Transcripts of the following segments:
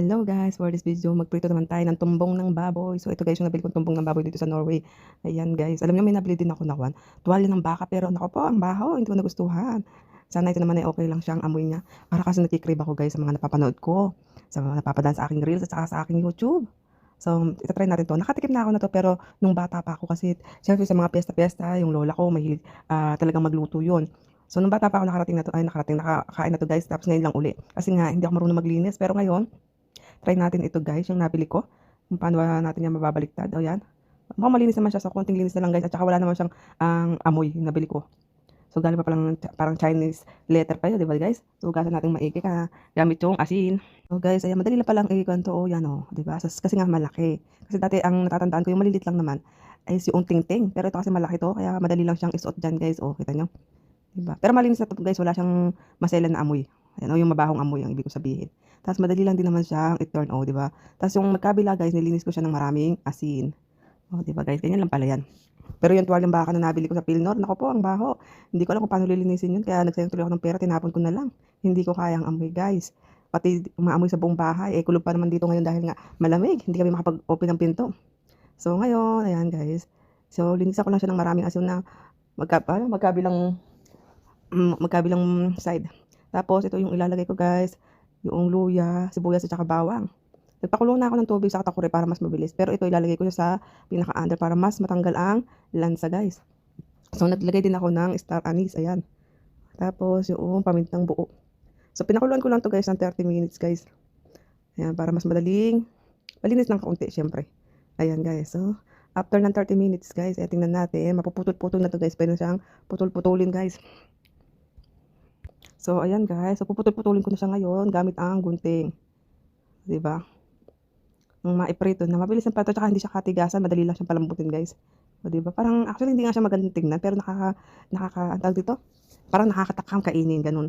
Hello guys, for this video magprito naman tayo ng tumbong ng baboy. So ito guys yung nabili kong tumbong ng baboy dito sa Norway. Ayan guys, alam niyo may nabili din ako na kwan. Tuwalya ng baka pero nako po, ang baho, hindi ko nagustuhan. Sana ito naman ay okay lang siyang amoy niya. Para kasi nakikrib ako guys sa mga napapanood ko. Sa mga napapadaan sa aking reels at saka sa aking YouTube. So, itatry natin to. Nakatikim na ako na to pero nung bata pa ako kasi syempre sa mga piyesta-piyesta, yung lola ko mahilig ah, talagang magluto yun. So, nung bata pa ako nakarating na to, ay nakarating, nakakain na to guys, tapos ngayon lang uli. Kasi nga, hindi ako marunong maglinis. Pero ngayon, try natin ito guys, yung nabili ko. Kung paano natin yan mababaliktad. O yan. Mukhang malinis naman siya. So, konting linis na lang guys. At saka wala naman siyang ang amoy yung nabili ko. So, galing pa palang parang Chinese letter pa yun, di ba guys? So, hugasan natin maigi ka. Gamit yung asin. So, guys, ayan, madali lang palang iikon to. O, yan o. Di ba? Kasi nga malaki. Kasi dati ang natatandaan ko, yung malilit lang naman, ay yung ting-ting. Pero ito kasi malaki to. Kaya madali lang siyang isuot dyan guys. O, kita nyo. Diba? Pero malinis na to guys, wala siyang maselan na amoy. Ayan, o yung mabahong amoy ang ibig ko sabihin. Tapos madali lang din naman siyang i-turn o, di ba? Tapos yung magkabila guys, nilinis ko siya ng maraming asin. O, di ba guys? Ganyan lang pala yan. Pero yung tuwalyang baka na nabili ko sa Pilnor, nako po, ang baho. Hindi ko alam kung paano lilinisin yun, kaya nagsayang tuloy ako ng pera, tinapon ko na lang. Hindi ko kayang amoy guys. Pati umaamoy sa buong bahay, eh kulog pa naman dito ngayon dahil nga malamig, hindi kami makapag-open ng pinto. So ngayon, ayan guys. So linisan ko lang siya ng maraming asin na magka, ano, magkabilang mm, magkabilang side. Tapos ito yung ilalagay ko guys, yung luya, sibuyas at saka bawang. Nagpakulong na ako ng tubig sa katakuri para mas mabilis. Pero ito ilalagay ko siya sa pinaka-under para mas matanggal ang lansa guys. So naglagay din ako ng star anise, ayan. Tapos yung pamintang buo. So pinakuluan ko lang to guys ng 30 minutes guys. Ayan, para mas madaling malinis ng kaunti syempre. Ayan guys. So after ng 30 minutes guys, eh, tingnan natin. Mapuputol-putol na to guys. Pwede na siyang putol-putulin guys. So, ayan guys. So, puputol-putulin ko na siya ngayon gamit ang gunting. ba? Nung maiprito na mabilis ang pato tsaka hindi siya katigasan, madali lang siyang palambutin guys. O 'di ba? Parang actually hindi nga siya magandang tingnan pero nakaka nakaka ang tawag dito? Parang nakakatakam kainin ganun.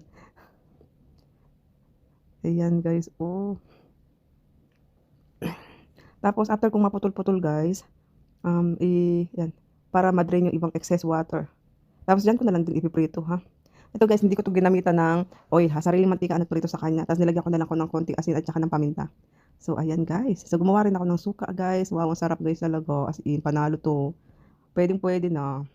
Ayan guys. Oh. Tapos after kong maputol-putol guys, um, i yan, para ma-drain yung ibang excess water. Tapos diyan ko na lang din ipiprito ha. Ito guys, hindi ko 'to ginamitan ng oil ha. Sariling mantika ang nagprito sa kanya. Tapos nilagyan ko na lang ko ng konting asin at saka ng paminta. So ayan guys. So gumawa rin ako ng suka guys. Wow, ang sarap guys talaga. As in, panalo 'to. Pwedeng pwede na.